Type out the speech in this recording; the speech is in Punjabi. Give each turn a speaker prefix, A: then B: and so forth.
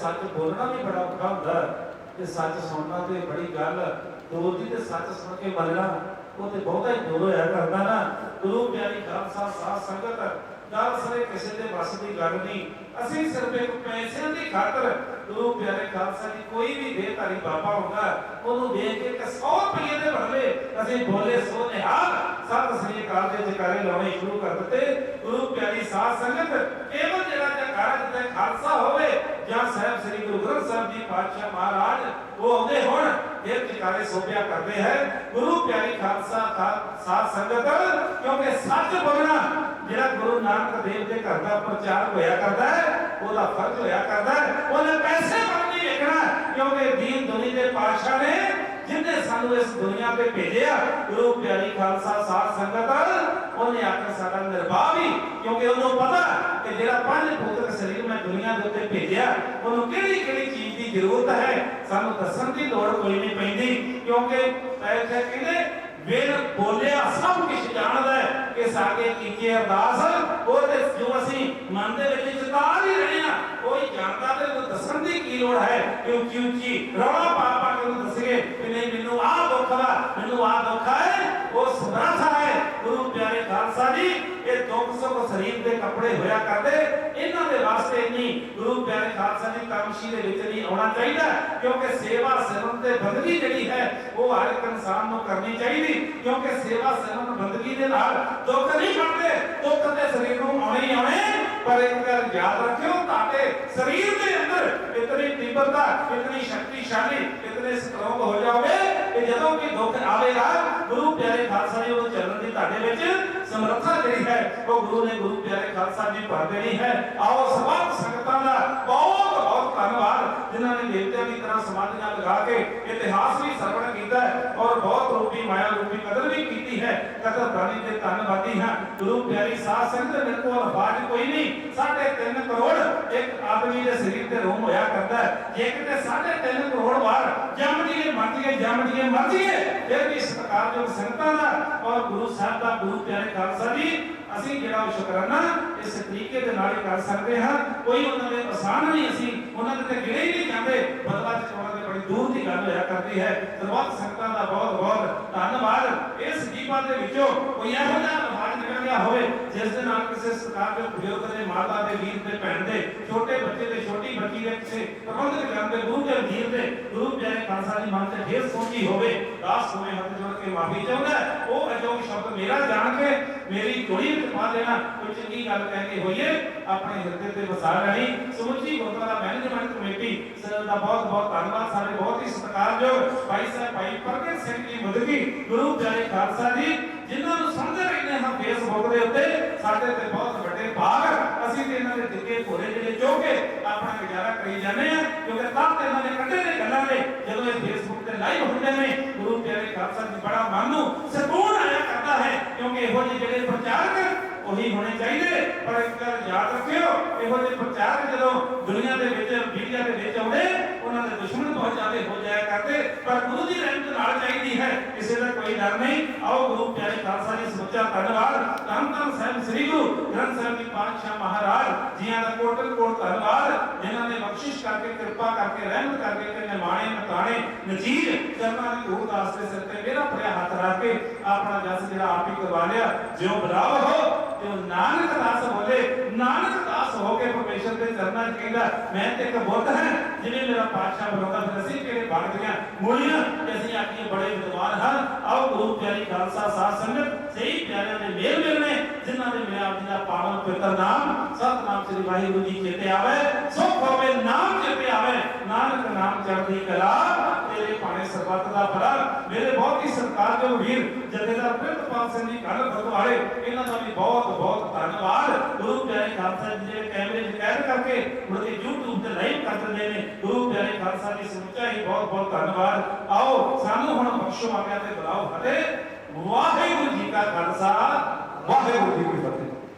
A: ਸੱਚ
B: ਬੋਲਣਾ
C: ਵੀ ਬੜਾ ਔਖਾ ਹੁੰਦਾ ਤੇ ਸੱਚ ਸੁਣਨਾ ਤੇ ਬੜੀ ਗੱਲ ਦੂਰ ਦੀ ਤੇ ਸੱਚ ਸੁਣ ਕੇ ਮੰਨਣਾ ਉਹ ਤੇ ਬਹੁਤਾ ਹੀ ਦੂਰ ਹੋਇਆ ਕਰਦਾ ਨਾ। ਗੁਰੂ ਪਿਆਰੀ ਖਾਲਸਾ ਸਾਧ ਸੰਗਤ ਗੱਲ ਸਾਰੇ ਕਿਸੇ ਦੇ ਵੱਸ ਦੀ ਗੱਲ ਨਹੀਂ। ਅਸੀਂ ਸਿਰਫ ਇੱਕ ਪੈਸਿਆਂ ਦੀ ਖਾਤਰ ਗੁਰੂ ਪਿਆਰੇ ਖਾਲਸਾ ਦੀ ਕੋਈ ਵੀ ਦੇਹਧਾਰੀ ਬਾਬਾ ਹੁੰਦਾ ਉਹਨੂੰ ਦੇਖ ਕੇ 100 ਰੁਪਏ ਦੇ ਬਦਲੇ ਅਸੀਂ ਬੋਲੇ ਸੋ ਨਿਹਾਲ। ਸਤਿ ਸ੍ਰੀ ਅਕਾਲ ਦੇ ਜਕਾਰੇ ਲਾਉਣੇ ਸ਼ੁਰੂ ਕਰ ਦਿੱਤੇ। ਗੁਰੂ ਪਿਆਰੀ ਸਾਧ ਸੰਗਤ, ਕੇਵਲ ਜਿਹੜਾ ਜਕਾਰਾ ਜਿੱਥੇ ਖਾਲਸਾ ਹੋਵੇ ਜਾਂ ਸਾਹਿਬ ਸ੍ਰੀ ਗੁਰੂ ਗ੍ਰੰਥ ਸਾਹਿਬ ਜੀ ਪਾਤਸ਼ਾਹ ਮਹਾਰਾਜ ਉਹ ਆਉਂਦੇ ਹੁਣ ਇਹ ਜਕਾਰੇ ਸੋਭਿਆ ਕਰਦੇ ਹੈ ਗੁਰੂ ਪਿਆਰੀ ਖਾਲਸਾ ਖਾ- ਸਾਧ ਸੰਗਤ ਕਿਉਂਕਿ ਸੱਚ ਬੋਲਣਾ ਜਿਹੜਾ ਗੁਰੂ ਨਾਨਕ ਦੇਵ ਦੇ ਘਰ ਦਾ ਪ੍ਰਚਾਰ ਹੋਇਆ ਕਰਦਾ ਹੈ ਉਹਦਾ ਫਰਜ਼ ਹੋਇਆ ਕਰਦਾ ਹੈ ਉਹਨੇ ਪੈਸੇ ਵੱਲ ਨਹੀਂ ਵੇਖਣਾ ਕਿਉਂਕਿ ਦੀਨ ਦੁਨੀ ਦੇ ਪਾਤਸ਼ਾਹ ਨੇ ਜਿੰਨੇ ਸਾਨੂੰ ਇਸ ਦੁਨੀਆ ਤੇ ਭੇਜਿਆ ਗੁਰੂ ਪਿਆਰੀ ਖਾਲਸਾ ਸਾਧ ਸੰਗਤ ਉਹਨੇ ਆਖਰ ਸਾਡਾ ਨਿਰਵਾਹ ਵੀ ਕਿਉਂਕਿ ਉਹਨੂੰ ਪਤਾ ਕਿ ਪੰਜ ਭੂਤਕ ਸਰੀਰ ਮੈਂ ਦੁਨੀਆ ਦੇ ਉੱਤੇ ਭੇਜਿਆ, ਉਹਨੂੰ ਕਿਹੜੀ ਕਿਹੜੀ ਚੀਜ਼ ਦੀ ਜ਼ਰੂਰਤ ਹੈ? ਸਾਨੂੰ ਦੱਸਣ ਦੀ ਲੋੜ ਕੋਈ ਨਹੀਂ ਪੈਂਦੀ, ਕਿਉਂਕਿ ਐਸੇ ਕਹਿੰਦੇ ਵੇਦ ਬੋਲਿਆ, ਸਭ ਕੁਝ ਜਾਣਦਾ ਹੈ ਕਿ ਸਾਡੇ ਕੀਤੇ ਅਰਦਾਸ, ਉਹ ਤੇ ਜੋ ਅਸੀਂ ਮਨ ਦੇ ਵਿੱਚ ਚਿਤਾਰ ਹੀ ਰਹੇ ਆ ਕੋਈ ਜਾਣਦਾ ਤੇ ਉਹਨੂੰ ਦੱਸਣ ਦੀ ਕੀ ਲੋੜ ਹੈ ਕਿ ਉੱਚੀ ਰੌਲਾ ਪਾ ਪਾ ਕੇ ਕਿ ਨਹੀਂ, ਮੈਨੂੰ ਆਹ ਦੁੱਖ ਵਾ ਮੈਨੂੰ ਆਹ ਦੁੱਖ ਹੈ, ਉਹ ਸਮਰੱਥ ਹੈ। ਗੁਰੂ ਪਿਆਰੇ ਖਾਲਸਾ ਜੀ, ਇਹ ਸਰੀਰ ਦੇ ਕੱਪੜੇ ਹੋਇਆ ਕਰਦੇ, ਇਹਨਾਂ ਦੇ ਵਾਸਤੇ ਨਹੀਂ ਗੁਰੂ ਪਿਆਰੇ ਖਾਲਸਾ ਜੀ ਤਮਸ਼ੀ ਦੇ ਵਿੱਚ ਨਹੀਂ ਆਉਣਾ ਚਾਹੀਦਾ, ਕਿਉਂਕਿ ਸੇਵਾ ਸਿਮਰਨ ਤੇ ਬੰਦਗੀ ਜਿਹੜੀ ਹੈ, ਉਹ ਹਰ ਇੱਕ ਇਨਸਾਨ ਨੂੰ ਕਰਨੀ ਚਾਹੀਦੀ, ਕਿਉਂਕਿ ਸੇਵਾ ਸਿਮਰਨ ਬੰਦਗੀ ਦੇ ਨਾਲ ਦੁੱਖ ਨਹੀਂ ਕੱਟਦੇ ਦੁੱਖ ਤੇ ਸਰੀਰ ਨੂੰ ਆਉਣੇ ਹੀ ਆਉਣੇ, ਪਰ ਇੱਕ ਗੱਲ ਯਾਦ ਰੱਖਿਓ, ਤੁਹਾਡੇ ਸਰੀਰ ਦੇ ਅੰਦਰ ਇਤਨੀ ਤੀਬਰਤਾ, ਇਤਨੀ ਸ਼ਕਤੀਸ਼ਾਲੀ, ਇਤਨੇ ਸਟਰੋਂਗ ਹੋ ਜਾਓਗੇ, ਕਿ ਜਦੋਂ ਵੀ ਦੁੱਖ ਆਵੇਗਾ, ਗੁਰੂ ਪਿਆਰੇ ਖਾਲਸਾ ਜੀ ਉਹ ਚੱਲਣ ਦੀ ਤੁਹਾਡੇ ਵਿੱਚ ਸਮਰੱਥਾ ਜਿਹੜੀ ਹੈ, ਉਹ ਗੁਰੂ ਨੇ ਗੁਰੂ ਪਿਆਰੇ ਖਾਲਸਾ ਜੀ ਭਰ ਦੇਣੀ ਹੈ। ਆਓ ਸਵਾਲ ਸੰਗਤਾਂ ਦਾ ਬਹੁਤ ਬਹੁਤ ਧੰਨਵਾਦ, ਜਿਨ੍ਹਾਂ ਨੇ ਦੇਵਤਿਆਂ ਦੀ ਤਰ੍ਹਾਂ ਸਮਾਧੀਆਂ ਲਗਾ ਕੇ ਇਤਿਹਾਸ ਵੀ ਸਰਵਣ ਕੀਤਾ ਹੈ ਔਰ ਬਹੁਤ ਰੂਪੀ, ਮਾਇਆ ਰੂਪੀ ਕਦਰ ਵੀ ਕੀਤੀ ਹੈ। ਕਦਰ ਦਾਨੀ ਧੰਨਵਾਦੀ ਹਾਂ। ਗੁਰੂ ਪਿਆਰੀ ਸਾਧ ਸੰਗਤ ਮੇਰੇ ਕੋਲ ਅਫਵਾਜ ਕੋਈ ਨਹੀਂ। ਸਾਢੇ ਤਿੰਨ ਕਰੋੜ ਇੱਕ ਆਦਮੀ ਦੇ ਸਰੀਰ ਤੇ ਰੋਮ ਹੋਇਆ ਕਰਦਾ ਜੇ ਕਿਤੇ ਸਾਢੇ ਤਿੰਨ ਕਰੋੜ ਵਾਰ ਜੰਮ ਜੀਏ ਮਰ ਜੀਏ ਜੰਮ ਜੀਏ ਮਰ ਜੀਏ ਫਿਰ ਵੀ ਸਤਿਕਾਰਯੋਗ ਸੰਗਤਾਂ ਦਾ ਔਰ ਗੁਰੂ ਸਾਹਿਬ ਦਾ ਗੁਰੂ ਪਿਆਰੇ ਖਾਲਸਾ ਜੀ, ਅਸੀਂ ਜਿਹੜਾ ਸ਼ੁਕਰਾਨਾ ਇਸ ਤਰੀਕੇ ਦੇ ਨਾਲ ਕਰ ਸਕਦੇ ਹਾਂ। ਕੋਈ ਉਹਨਾਂ ਦੇ ਆਸਾਨ ਨਹੀਂ ਅਸੀਂ, ਉਹਨਾਂ ਦੇ ਤੇ ਗਿਣੇ ਹੀ ਨਹੀਂ ਜਾਂਦੇ। ਬਦਲਾ ਚੁਕਾਉਣਾ ਤੇ ਬੜੀ ਦੂਰ ਦੀ ਗੱਲ ਹੋਇਆ ਕਰਦੀ ਹੈ। ਸਰਬੱਤ ਸੰਗਤਾਂ ਦਾ ਬਹੁਤ ਬਹੁਤ ਧੰਨਵਾਦ। ਇਸ ਜੀਵਨ ਦੇ ਵਿੱਚੋਂ ਕੋਈ ਇਹੋ ਜਿਹਾ ਲਫਾਜ਼ ਨਿਕਲ ਹੋਵੇ, ਜਿਸ ਦੇ ਨਾਲ ਕਿਸੇ ਸਰਕਾਰ ਦੇ ਬਜ਼ੁਰਗ ਦੇ ਮਾਤਾ ਦੇ ਵੀਰ ਦੇ ਭੈਣ ਦੇ, ਛੋਟੇ ਬੱਚੇ ਦੇ ਛੋਟੀ ਬੱਚੀ ਦੇ ਕਿਸੇ ਪ੍ਰਬੰਧਕ ਜਨ ਦੇ ਗੁਰੂ ਦੇ ਵੀਰ ਦੇ, ਗੁਰੂ ਪਿਆਰੇ ਖਾਲਸਾ ਜੀ ਮਨ ਤੇ ਠੇਸ ਪਹੁੰਚੀ ਹੋਵੇ, ਦਾਸ ਹੋਵੇ ਹੱਥ ਜੋੜ ਕੇ ਮਾਫੀ ਚਾਹੁੰਦਾ ਉਹ ਅਜੋਗ ਸ਼ਬਦ ਮੇਰਾ ਜਾਣ ਕੇ ਮੇਰੀ ਝੋਲੀ ਪਾ ਦੇਣਾ, ਕੋਈ ਚੰਗੀ ਗੱਲ ਕਹਿ ਕੇ ਹੋਈਏ, ਆਪਣੇ ਹਿਰਦੇ ਤੇ ਵਸਾ ਲੈਣੀ। ਸਮੁੱਚੀ ਗੁਰਦੁਆਰਾ ਮੈਨੇਜਮੈਂਟ ਕਮੇਟੀ, ਸਰ, ਦਾ ਬਹੁਤ ਬਹੁਤ ਧੰਨਵਾਦ, ਸਾਡੇ ਬਹੁਤ ਹੀ ਸਤਿਕਾਰਯੋਗ ਭਾਈ ਸਾਹਿਬ, ਭਾਈ ਪ੍ਰਗਟ ਸਿੰਘ ਜੀ ਮੁਦਗੀ ਗੁਰੂ ਪਿਆਰੇ ਖਾਲਸਾ ਜੀ। ਜਿਨ੍ਹਾਂ ਨੂੰ ਸਮਝਦੇ ਰਹਿੰਦੇ ਹਾਂ ਫੇਸਬੁੱਕ ਦੇ ਉੱਤੇ, ਸਾਡੇ ਤੇ ਬਹੁਤ ਵੱਡੇ ਭਾਗ ਅਸੀਂ ਤੇ ਇਹਨਾਂ ਦੇ ਦਿੱਕੇ ਭੋਰੇ ਜਿਹੜੇ ਚੋਕੇ ਆਪਣਾ ਗੁਜ਼ਾਰਾ ਕਰੀ ਜਾਂਦੇ ਆ ਕਿਉਂਕਿ ਤਾਂ ਤੇ ਇਹਨਾਂ ਨੇ ਕੱਢੇ ਨੇ ਗੱਲਾਂ ਨੇ, ਜਦੋਂ ਇਹ ਫੇਸਬੁੱਕ ਤੇ ਲਾਈਵ ਹੁੰਦੇ ਨੇ, ਗੁਰੂ ਪਿਆਰੇ ਖਾਲਸਾ ਜੀ ਬੜਾ ਮਨ ਨੂੰ ਸਕੂਨ ਆਇਆ ਕਰਦਾ ਹੈ, ਕਿਉਂਕਿ ਇਹੋ ਜਿਹੇ ਜਿਹੜੇ ਪ੍ਰਚਾਰਕ ਉਹੀ ਹੋਣੇ ਚਾਹੀਦੇ। ਪਰ ਇੱਕ ਗੱਲ ਯਾਦ ਰੱਖਿਓ, ਇਹੋ ਜਿਹੇ ਪ੍ਰਚਾਰਕ ਜਦੋਂ ਦੁਨੀਆ ਦੇ ਵਿੱਚ ਮੀਡੀਆ ਦੇ ਵਿੱਚ ਆਉਂਦੇ ਉਹਨਾਂ ਦੁਸ਼ਮਣ ਬਹੁਤ ਜ਼ਿਆਦਾ ਹੋ ਜਾਇਆ ਕਰਦੇ, ਪਰ ਗੁਰੂ ਦੀ ਰਹਿਮਤ ਨਾਲ ਚਾਹੀਦੀ ਹੈ, ਕਿਸੇ ਦਾ ਕੋਈ ਡਰ ਨਹੀਂ। ਆਓ ਗੁਰੂ ਪਿਆਰੇ ਖਾਲਸਾ ਜੀ, ਸਮੁੱਚਾ ਧੰਨਵਾਦ। ਧੰਨ ਧੰਨ ਸਾਹਿਬ ਸ੍ਰੀ ਗੁਰੂ ਗ੍ਰੰਥ ਸਾਹਿਬ ਜੀ ਪਾਤਸ਼ਾਹ ਮਹਾਰਾਜ ਜੀਆਂ ਦਾ ਕੋਟਲ ਕੋਟ ਧੰਨਵਾਦ, ਜਿਨ੍ਹਾਂ ਨੇ ਬਖਸ਼ਿਸ਼ ਕਰਕੇ, ਕਿਰਪਾ ਕਰਕੇ, ਰਹਿਮਤ ਕਰਕੇ ਕਿ ਨਿਮਾਣੇ, ਮਤਾਣੇ, ਨਜੀਰ ਚਰਨਾਂ ਦੀ ਧੂੜ ਦੇ ਸਿਰ ਤੇ ਮੇਰਾ ਭਰਿਆ ਹੱਥ ਰੱਖ ਕੇ ਆਪਣਾ ਜਸ ਜਿਹੜਾ ਆਪ ਹੀ ਕਰਵਾ ਲਿਆ, ਜਿਉ ਬਰਾਬਰ ਹੋ ਨਾਨਕ ਦਾਸ ਬੋਲੇ ਨਾਨਕ ਦਾਸ ਹੋ ਕੇ ਪਰਮੇਸ਼ਰ ਦੇ ਚਰਨਾਂ 'ਚ ਕਹਿੰਦਾ ਮੈਂ ਤੇ ਇੱਕ ਬੁੱਤ ਹਾਂ ਜਿਵੇਂ ਮੇਰਾ ਪਾਤਸ਼ਾਹ ਬੁਲਾਉਂਦਾ ਫਿਰ ਅਸੀਂ ਕਿਹੜੇ ਬਣ ਗਈਆਂ ਮੂਲੀਆਂ ਤੇ ਅਸੀਂ ਆਖੀਏ ਬੜੇ ਵਿਦਵਾਨ ਹਾਂ ਆਓ ਗੁਰੂ ਪਿਆਰੀ ਖਾਲਸਾ ਸਾਧ ਸੰਗਤ ਸਹੀ ਪਿਆਰਿਆਂ ਦੇ ਮੇਲ ਮਿਲਨੇ ਜਿਨ੍ਹਾਂ ਦੇ ਮਿਲਿਆ ਆਪ ਜੀ ਦਾ ਪਾਵਨ ਪਵਿੱਤਰ ਨਾਮ ਸਤਨਾਮ ਸ੍ਰੀ ਵਾਹਿਗੁਰੂ ਜੀ ਚੇਤੇ ਆਵੇ ਸੁਖ ਹੋਵੇ ਨਾਮ ਚੇਤੇ ਆਵੇ ਨਾਨਕ ਨਾਮ ਚੜ੍ਹਦੀ ਕਲਾ ਤੇਰੇ ਭਾਣੇ ਸਰਬੱਤ ਦਾ ਭਲਾ। ਮੇਰੇ ਬਹੁਤ ਹੀ ਸਤਿਕਾਰਯੋਗ ਵੀਰ ਜਥੇਦਾਰ ਪ੍ਰਿਤਪਾਲ ਸਿੰਘ ਜੀ ਕੱਲ ਗੁਰਦੁਆਰੇ, ਇਹਨਾਂ ਦਾ ਵੀ ਬਹੁਤ ਬਹੁਤ ਧੰਨਵਾਦ। ਗੁਰੂ ਪਿਆਰੇ ਖਾਲਸਾ ਜੀ ਜਿਹੜੇ ਕੈਮਰੇ 'ਚ ਕੈਦ ਕਰਕੇ ਮੁੜ ਕੇ YouTube ਤੇ ਲਾਈਵ ਕਰ ਦਿੰਦੇ ਨੇ। ਗੁਰੂ ਪਿਆਰੇ ਖਾਲਸਾ ਜੀ ਸਮੁੱਚਾ ਹੀ ਬਹੁਤ ਬਹੁਤ ਧੰਨਵਾਦ। ਆਓ, ਸਾਨੂੰ ਹੁਣ ਬਖਸ਼ੋ ਆਗਿਆ ਤੇ ਬੁਲਾਓ ਫਤਿਹ ਵਾਹਿਗੁਰੂ ਜੀ ਕਾ ਖਾਲਸਾ। ਵਾਹਿਗੁਰੂ ਜੀ ਕੀ